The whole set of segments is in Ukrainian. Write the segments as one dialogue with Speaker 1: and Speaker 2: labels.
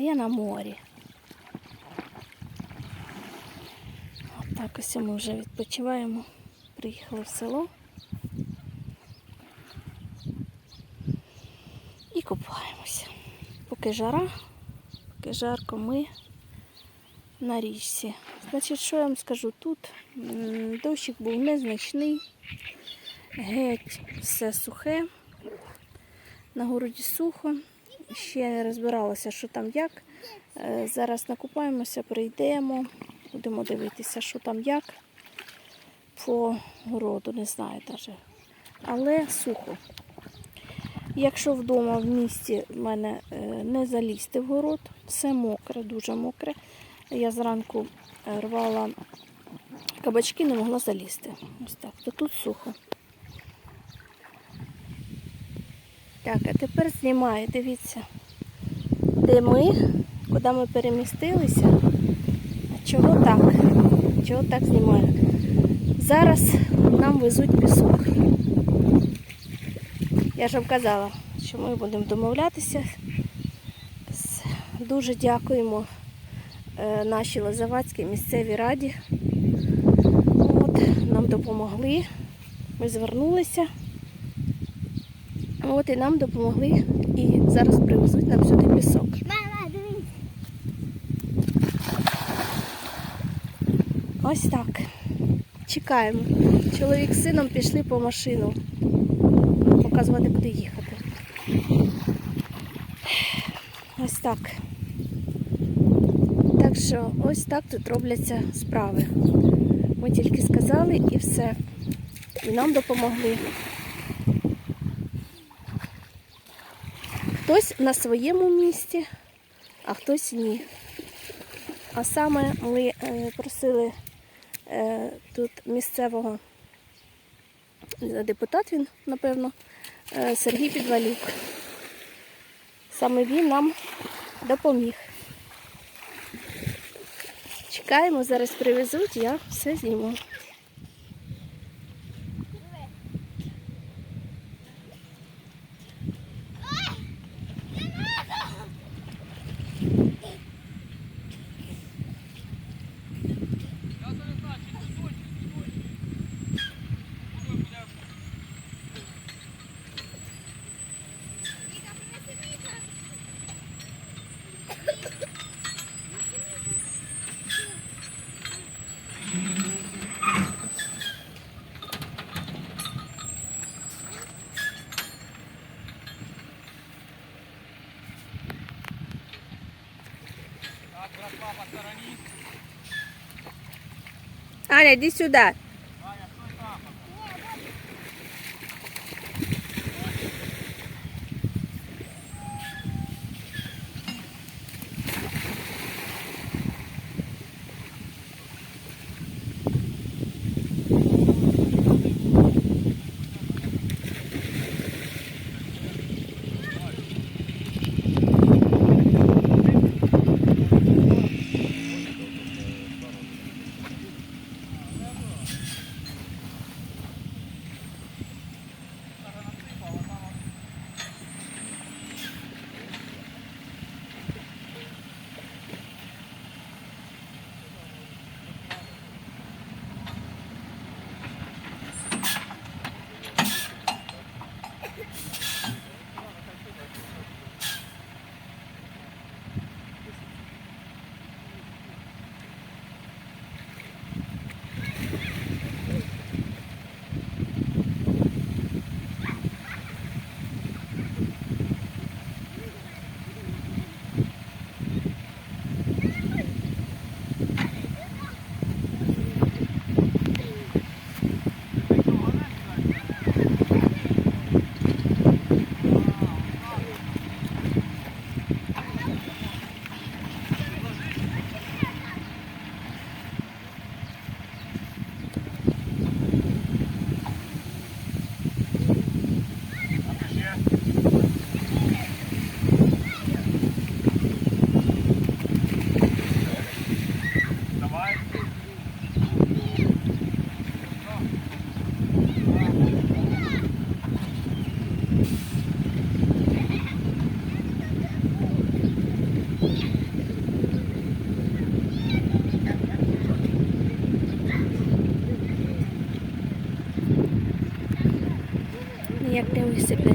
Speaker 1: я на морі. От так ось ми вже відпочиваємо. Приїхали в село. І купаємося. Поки жара, поки жарко ми на річці. Значить, що я вам скажу тут? Дощик був незначний, геть все сухе, на городі сухо. Ще не розбиралася, що там як. Е, Зараз накупаємося, прийдемо, будемо дивитися, що там як. По городу, не знаю навіть. Але сухо. Якщо вдома в місті в мене е, не залізти в город, все мокре, дуже мокре. Я зранку е, рвала кабачки, не могла залізти. Ось так, то тут сухо. Так, а тепер знімаю, дивіться, де ми, куди ми перемістилися. А чого так? Чого так знімаю? Зараз нам везуть пісок. Я ж вам казала, що ми будемо домовлятися. Дуже дякуємо е, нашій Лозавацькій місцевій раді. От, нам допомогли. Ми звернулися. От і нам допомогли. І зараз привезуть нам сюди пісок. Ось так. Чекаємо. Чоловік з сином пішли по машину. Показувати, куди їхати. Ось так. Так що ось так тут робляться справи. Ми тільки сказали і все. І нам допомогли. Хтось на своєму місці, а хтось ні. А саме ми е, просили е, тут місцевого депутат він, напевно, е, Сергій Підвалюк. Саме він нам допоміг. Чекаємо, зараз привезуть, я все зніму. Аня, иди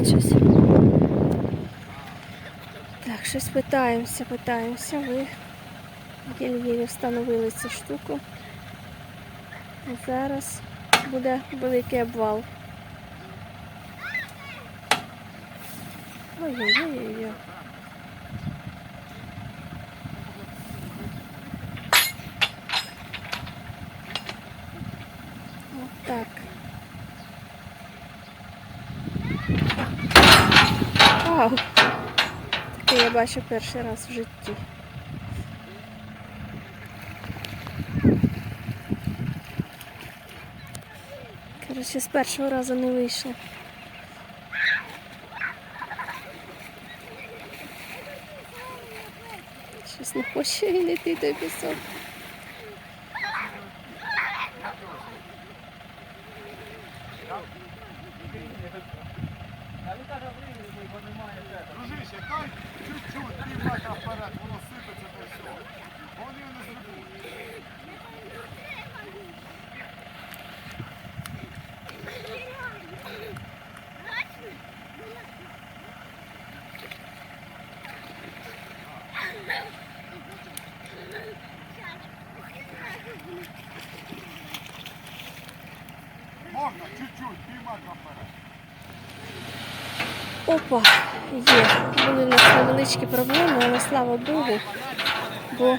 Speaker 1: щось. Так, щось питаємося, питаємося. Ви єлі-єлі встановили цю штуку. А Зараз буде великий обвал. Ой-ой-ой-ой. От так. Вау! Таке я бачу перший раз в житті. Коротше, з першого разу не вийшло. Щось не хоче він йти той пісок. Опа, є. Були в нас невеличкі проблеми, але слава Богу, бо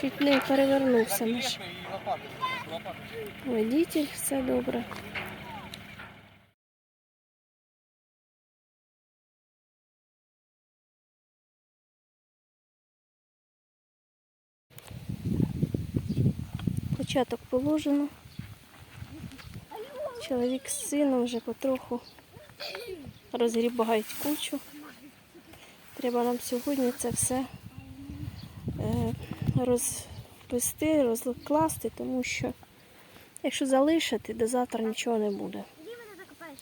Speaker 1: чуть не перевернувся наш водитель, все добре. Початок положено. Чоловік з сином вже потроху розгрібають кучу. Треба нам сьогодні це все е, розпести, розкласти, тому що якщо залишити, до завтра нічого не буде.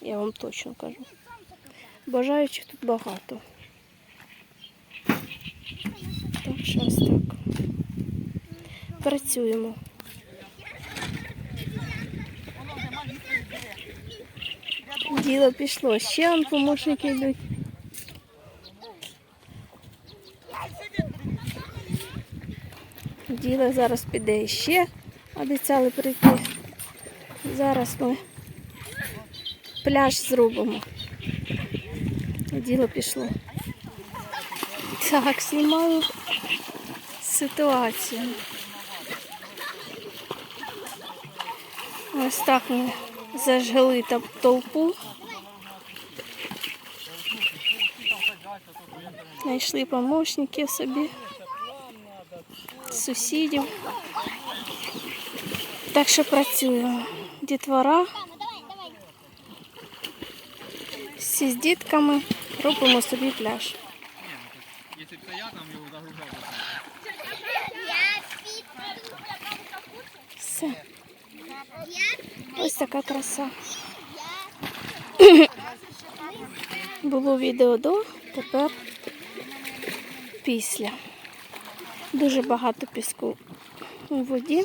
Speaker 1: Я вам точно кажу. Бажаючих тут багато. Так що ось так. Працюємо. Діло пішло. Ще он помощники йдуть. Діло зараз піде ще. Обіцяли прийти. Зараз ми пляж зробимо. Діло пішло. Так, знімаю ситуацію. Ось так ми зажгли толпу. Знайшли помощників собі, сусідів. Так що працюємо. Дітвора. Всі з дітками робимо собі пляж. Така краса. Було відео до, тепер після. Дуже багато піску у воді.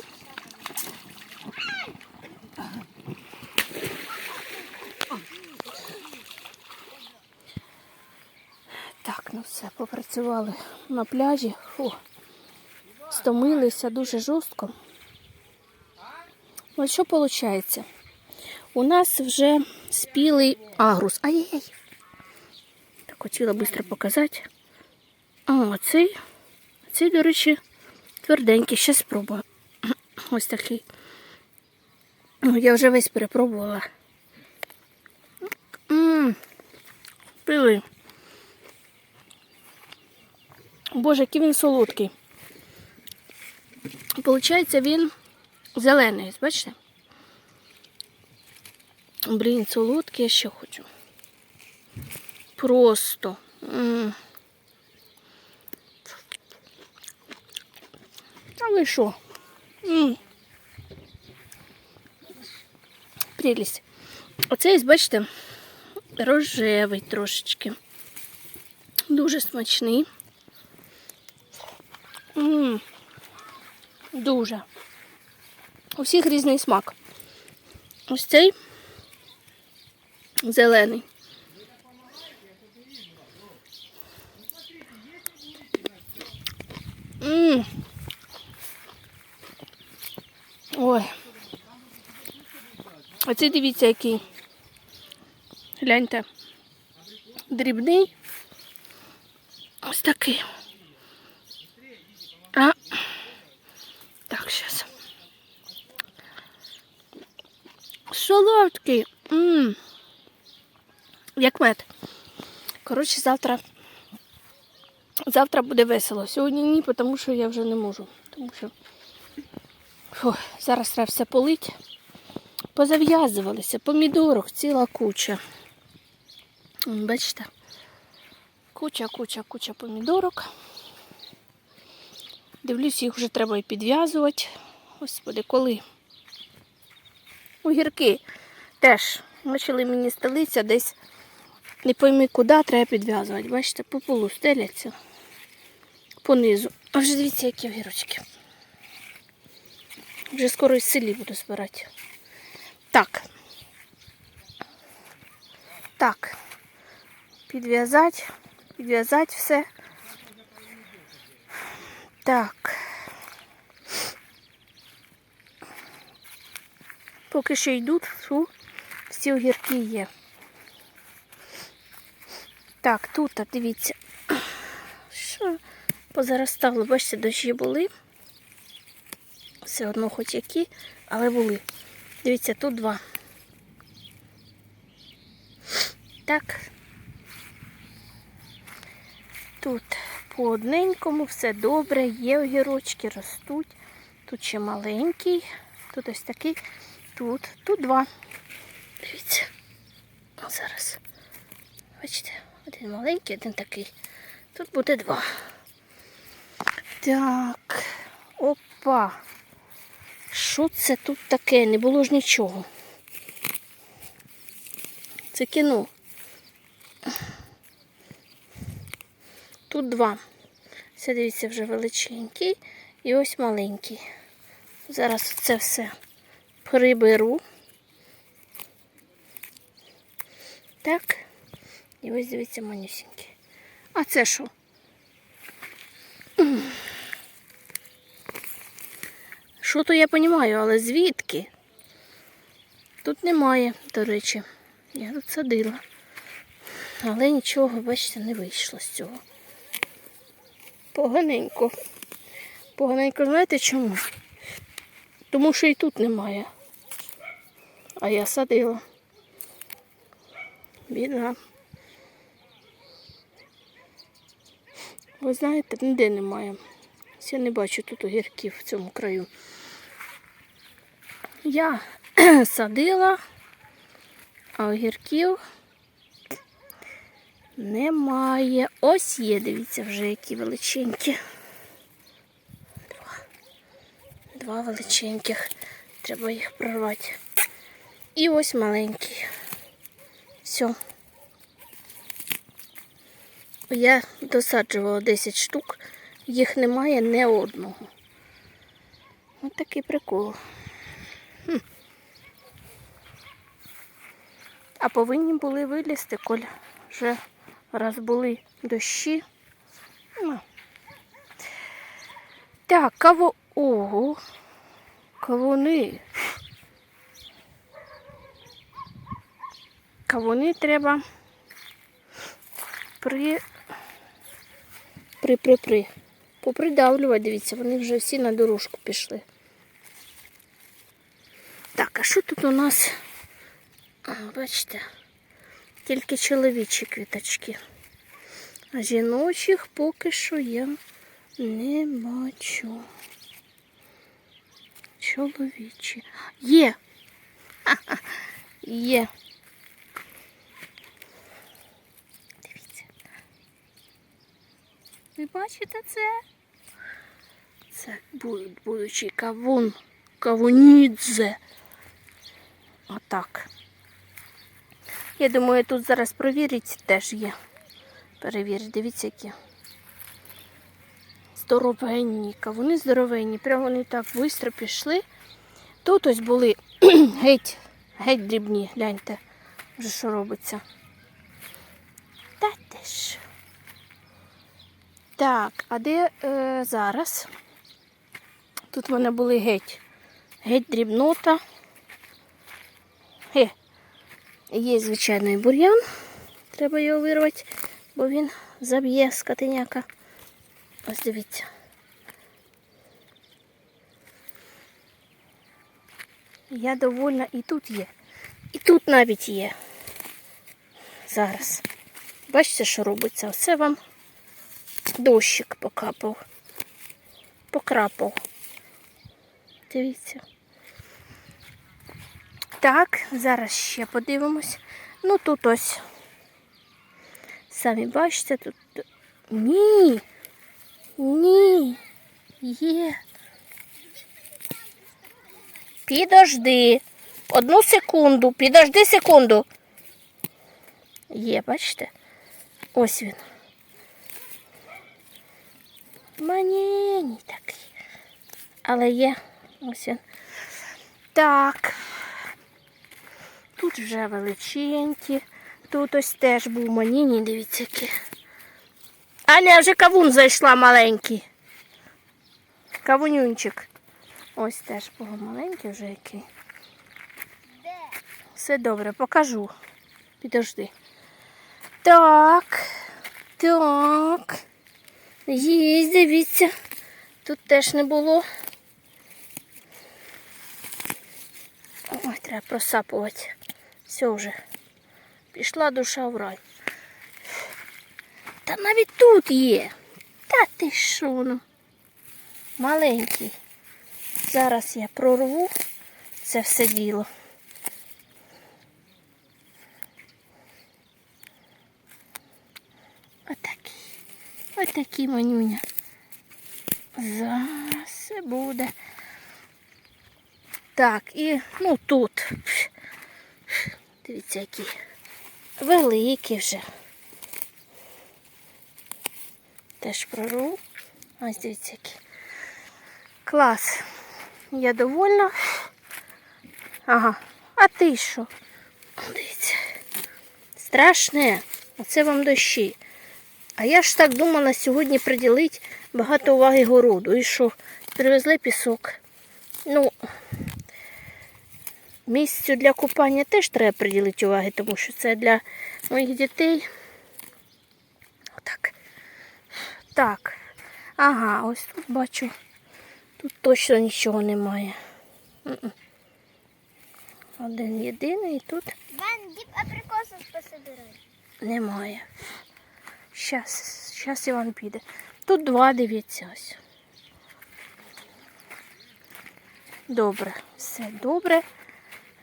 Speaker 1: Так, ну все, попрацювали на пляжі. Фу. Стомилися дуже жорстко. Ось що виходить? У нас вже спілий агрус. Ай-яй-яй. Так хотіла швидко показати. А, цей, цей, до речі, тверденький. Ще спробую. Ось такий. Ну, Я вже весь перепробувала. Пили. Боже, який він солодкий. Получається, він зелений, бачите? Блін, солодкий, я ще хочу. Просто. М. А ви що? М. Прелість. Оцей, бачите, рожевий трошечки. Дуже смачний. М. Дуже. У всіх різний смак. Ось цей зелений. М -м -м. Ой. Оце дивіться, який. Гляньте. Дрібний. Ось такий. А. Так, зараз. Солодкий. Ммм. Як мед. Коротше, завтра. Завтра буде весело. Сьогодні ні, тому що я вже не можу. Тому що Фу, зараз треба все полить. Позав'язувалися, помідорок, ціла куча. Бачите? Куча, куча, куча помідорок. Дивлюсь, їх вже треба і підв'язувати. Господи, коли? Огірки теж почали мені стелитися десь не пойми куди треба підв'язувати. Бачите, по полу стеляться понизу. А вже дивіться, які огірочки. Вже скоро із селі буду збирати. Так. Так. Підв'язати, підв'язати все. Так. Поки що йдуть, всі огірки є. Так, тут, дивіться. Що позаростало, бачите, дощі були. Все одно хоч які, але були. Дивіться, тут два. Так. Тут по одненькому все добре, є огірочки, ростуть. Тут ще маленький, тут ось такий, тут, тут два. Дивіться. Зараз. Бачите, один маленький, один такий. Тут буде два. Так. Опа. Що це тут таке? Не було ж нічого. Це кіно. Тут два. Це дивіться вже величенький і ось маленький. Зараз це все приберу. Так. І ось дивіться манюсінький. А це що? Що то я розумію, але звідки? Тут немає, до речі. Я тут садила. Але нічого, бачите, не вийшло з цього. Поганенько. Поганенько, знаєте чому? Тому що і тут немає. А я садила. Біда. Ви знаєте, ніде немає. Я не бачу тут огірків в цьому краю. Я садила, а огірків немає. Ось є, дивіться, вже які величенькі. Два, Два величеньких. Треба їх прорвати. І ось маленький. Все. Я досаджувала 10 штук, їх немає не одного. Ось такий прикол. Хм. А повинні були вилізти, коль вже раз були дощі. Ну. Так, кого. Ого, кавуни. Кавуни треба при при при при попридавлювати, дивіться, вони вже всі на дорожку пішли. Так, а що тут у нас? А, бачите, тільки чоловічі квіточки. А жіночих поки що я не бачу. Чоловічі. Є. Ха-ха. Є. Ви бачите це? Це будучий кавун. Кавунідзе. Отак. Я думаю, тут зараз провірить теж є. Перевірить, дивіться, які. Здоровенні, кавуни здоровенні. Прямо вони так швидко пішли. Тут ось були геть, геть дрібні, гляньте, вже що робиться. Та ти ж. Так, а де е, зараз? Тут в мене були геть. Геть дрібнота. Е, є звичайний бур'ян. Треба його вирвати, бо він заб'є скотиняка. Ось дивіться. Я довольна і тут є. І тут навіть є. Зараз. Бачите, що робиться? Оце вам дощик покапав. Покрапав. Дивіться. Так, зараз ще подивимось. Ну тут ось. Самі бачите, тут. Ні. Ні. Є. Підожди. Одну секунду. Підожди секунду. Є, бачите? Ось він. Манінь такий. Але є. Ось він. Так. Тут вже величенькі. Тут ось теж був манінь, дивіться які. Аня вже кавун зайшла маленький. Кавунюнчик. Ось теж був маленький вже який. Все добре, покажу. Підожди. Так. Так. Є, дивіться. Тут теж не було. Ой, треба просапувати. Все вже. Пішла душа в рай. Та навіть тут є. Та ти що ну? Маленький. Зараз я прорву це все діло. Отакий манюня. Зараз все буде. Так, і ну тут. Дивіться, які великі вже. Теж прорву. Ось дивіться, які. Клас. Я довольна. Ага. А ти що? Дивіться. Страшне. Оце вам дощі. А я ж так думала сьогодні приділити багато уваги городу. І що? Привезли пісок. Ну, місцю для купання теж треба приділити уваги, тому що це для моїх дітей. Отак. Так. Ага, ось тут бачу. Тут точно нічого немає. Один єдиний і тут
Speaker 2: Ван, діп абрикосов пособирай.
Speaker 1: немає. Щас, щас Іван піде. Тут два, дивіться ось. Добре, все добре.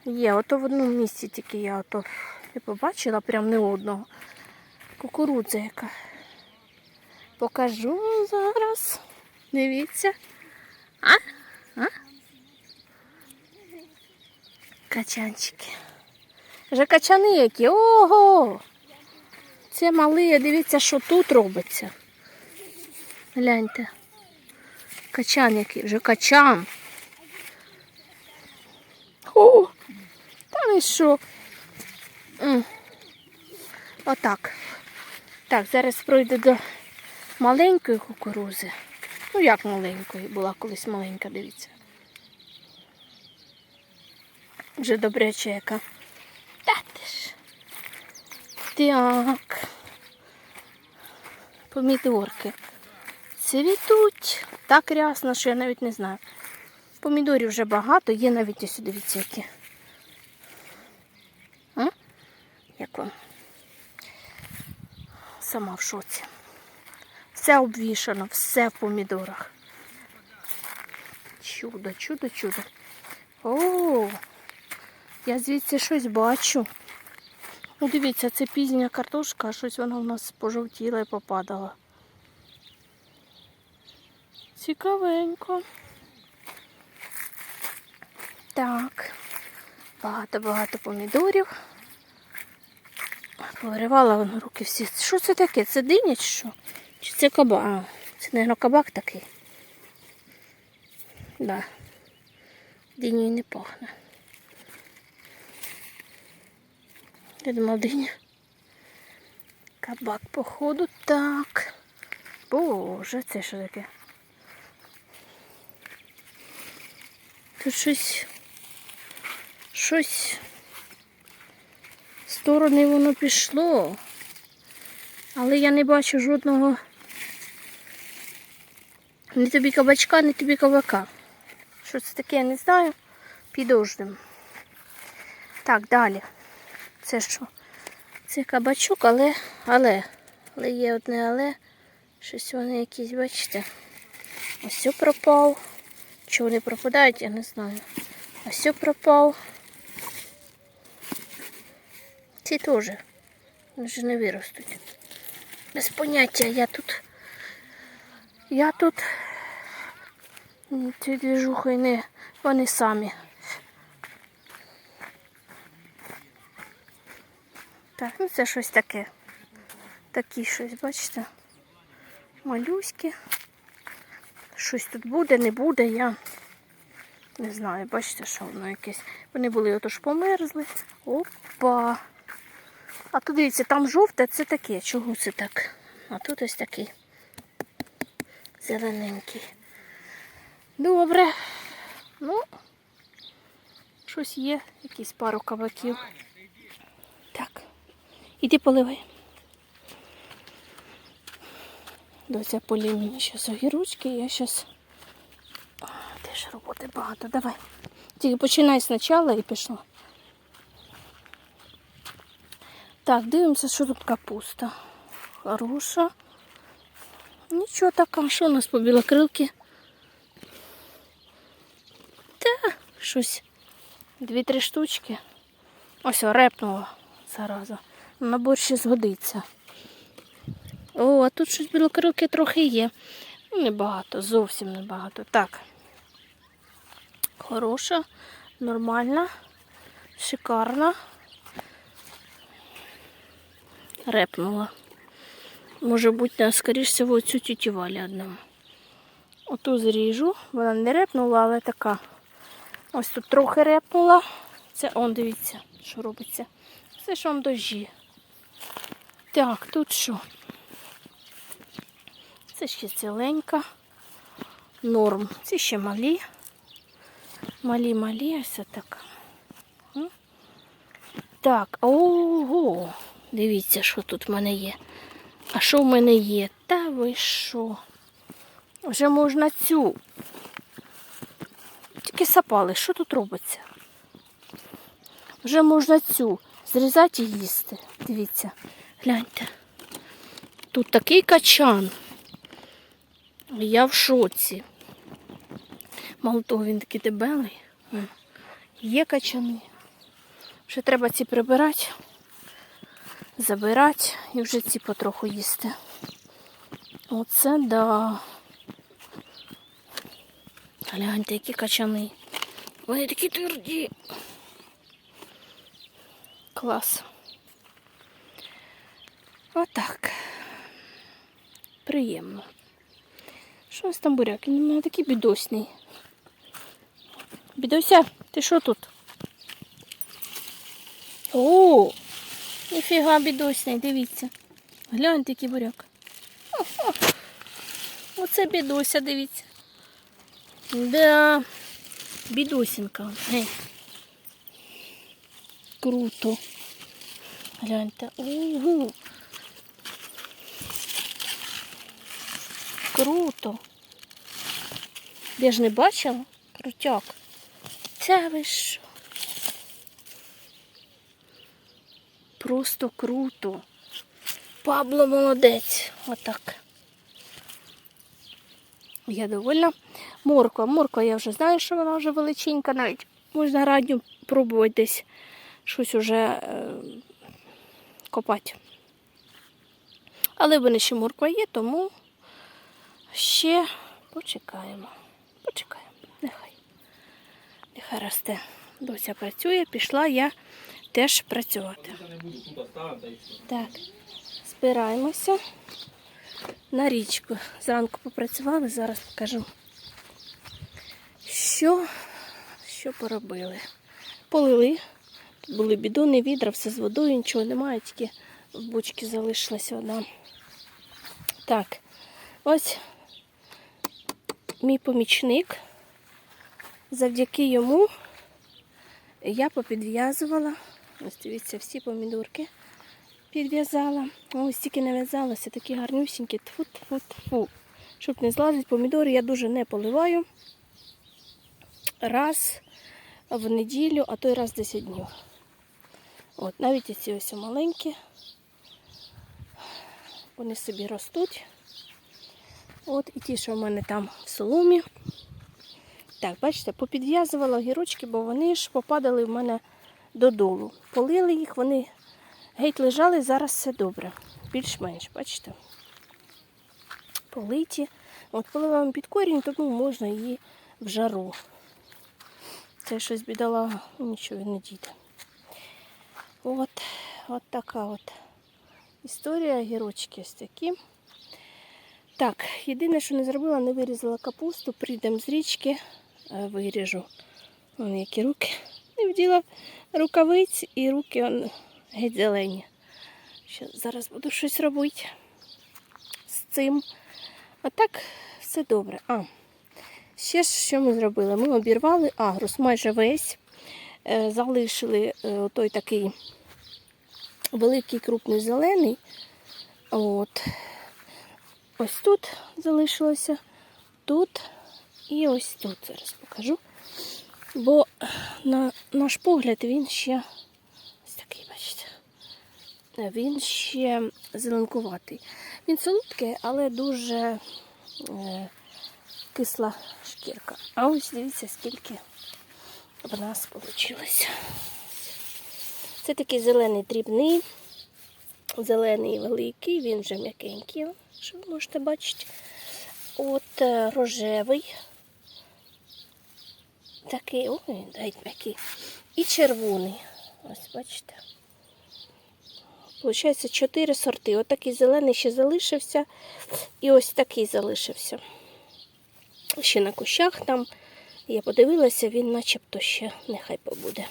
Speaker 1: Є, ото в одному місці тільки я ото не побачила, прям не одного. Кукурудза яка. Покажу зараз. Дивіться. А? А? Качанчики. Вже качани які. Ого! Це мали, дивіться, що тут робиться. Гляньте. Качан який, вже качан. О, та ви що? Отак. Так, зараз пройду до маленької кукурузи. Ну, як маленької, була колись маленька, дивіться. Вже добряча яка. Та ти ж. Так. Помідорки. Цвітуть. Так рясно, що я навіть не знаю. Помідорів вже багато, є навіть ось дивіться які. М? Як вам? Сама в шоці. Все обвішано, все в помідорах. Чудо, чудо, чудо. О, я звідси щось бачу. Ну, дивіться, це пізня картошка, щось вона у нас пожовтіла і попадала. Цікавенько. Так. Багато-багато помідорів. Повиривала воно руки всі. Що це таке? Це диня чи що? Чи це кабак? А, це, мабуть, кабак такий. Да. Диню не пахне. Я диня. Кабак, походу, так. Боже, це що таке? Тут щось. Щось. В сторони воно пішло. Але я не бачу жодного. Ні тобі кабачка, ні тобі кабака. Що це таке, я не знаю. Підождем. Так, далі. Це що? Це кабачок, але, але, але є одне але. Щось вони якісь, бачите. Ось пропав. Чого вони пропадають, я не знаю. Ось пропав. Ці теж. Вони ж не виростуть. Без поняття, я тут. Я тут. Ці двіжухи не. Вони самі. Так, ну це щось таке. Такі щось, бачите? Малюськи. Щось тут буде, не буде, я не знаю, бачите, що воно якесь. Вони були отож померзли. Опа. А тут дивіться, там жовте, це таке. Чого це так? А тут ось такий зелененький. Добре. Ну, щось є, якісь пару кабаків. Іди поливай. Доця полі мені зараз огірочки, я зараз. Теж роботи багато. Давай. Тільки починай спочатку і пішло. Так, дивимося, що тут капуста. Хороша. Нічого така, що у нас по білокрилки? Та, щось. Дві-три штучки. Ось о, репнула зараза. На борщі згодиться. О, а тут щось білокрилки трохи є. Ну, Небагато, зовсім небагато. Так. Хороша, нормальна, шикарна. Репнула. Може бути, скоріш всього, цю тютю Валі. Оту зріжу. Вона не репнула, але така. Ось тут трохи репнула. Це он, дивіться, що робиться. Це ж он дожі. Так, тут що? Це ще ціленька. Норм. Ці ще малі. Малі-малі, ось така. М? Так, ого. Дивіться, що тут в мене є. А що в мене є? Та ви що? Вже можна цю. Тільки сапали, що тут робиться? Вже можна цю зрізати і їсти. Дивіться, гляньте. Тут такий качан. Я в шоці. Мало того, він такий дебелий. Є качани. Вже треба ці прибирати, забирати і вже ці потроху їсти. Оце да. Гляньте, які качани. Вони такі тверді. Клас. Отак. Приємно. Що ось там буряк? Він у мене такий бідосний. Бідося, ти що тут? О, ніфіга бідосний, дивіться. Гляньте, який буряк. Оце бідося, дивіться. Да, бідосінка. Гей. Круто. Гляньте. Угу. Круто. Я ж не бачила? Крутяк. Це ви що? Просто круто. Пабло молодець. Отак. Я довольна. Морква. Морква, я вже знаю, що вона вже величенька, навіть можна радню пробувати десь щось уже е, копати. Але в мене ще морква є, тому ще почекаємо. Почекаємо. Нехай. Нехай росте. Дося працює, пішла я теж працювати. Так, збираємося на річку. Зранку попрацювали, зараз покажу, що, що поробили. Полили. Були бідони, відра, все з водою, нічого немає, тільки в бочці залишилась вода. Так, Ось мій помічник. Завдяки йому я попідв'язувала. Ось дивіться, всі помідорки підв'язала. Ось тільки не в'язалося, такі гарнюсінькі. Тфу-тфу-тфу. Щоб не злазить помідори, я дуже не поливаю. Раз в неділю, а то й раз в 10 днів. От, навіть ці ось маленькі. Вони собі ростуть. От і ті, що в мене там в соломі. Так, бачите, попідв'язувала огірочки, бо вони ж попадали в мене додолу. Полили їх, вони геть лежали, зараз все добре. Більш-менш, бачите? Политі. От коли вам під корінь, тому можна її в жару. Це щось бідолага, нічого не дійде. От, от така от історія, огірочки ось такі. Так, єдине, що не зробила, не вирізала капусту, прийдемо з річки, е, виріжу. Вон які руки. Не вділа рукавиць і руки он, геть зелені. Ще зараз буду щось робити з цим. А так, все добре. А, ще що ми зробили? Ми обірвали агрус майже весь. Е, залишили е, той такий великий крупний зелений. От. Ось тут залишилося, тут і ось тут. Зараз покажу. Бо на наш погляд він ще ось такий, бачите. Він ще зеленкуватий. Він солодкий, але дуже е, кисла шкірка. А ось дивіться, скільки в нас вийшло. Це такий зелений дрібний, зелений великий, він вже м'якенький, що ви можете бачити. От е, рожевий. Такий, ой, геть м'який. І червоний. Ось бачите. Получається чотири сорти. От такий зелений ще залишився. І ось такий залишився. Ще на кущах там. Я подивилася, він начебто ще нехай побуде.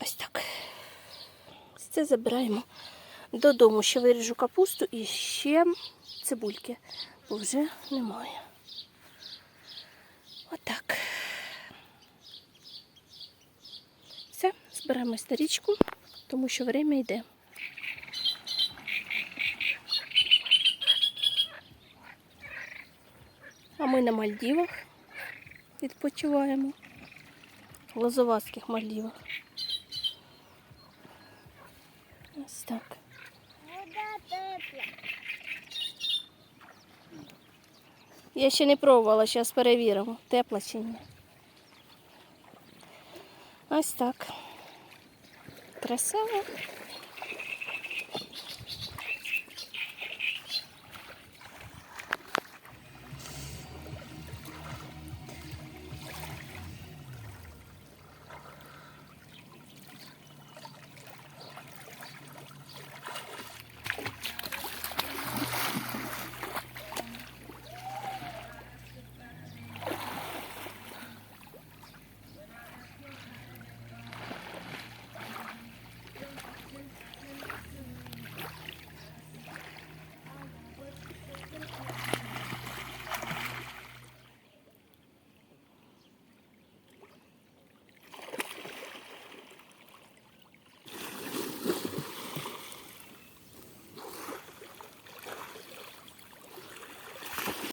Speaker 1: Ось так. Ось Це забираємо додому. Ще виріжу капусту і ще цибульки, бо вже немає. Отак. Все, збираємось на річку, тому що время йде. А ми на Мальдівах відпочиваємо. Лозовацьких Мальдівах. Ось так. Я ще не пробувала, зараз перевіримо, тепла чи ні. Ось так. Красиво.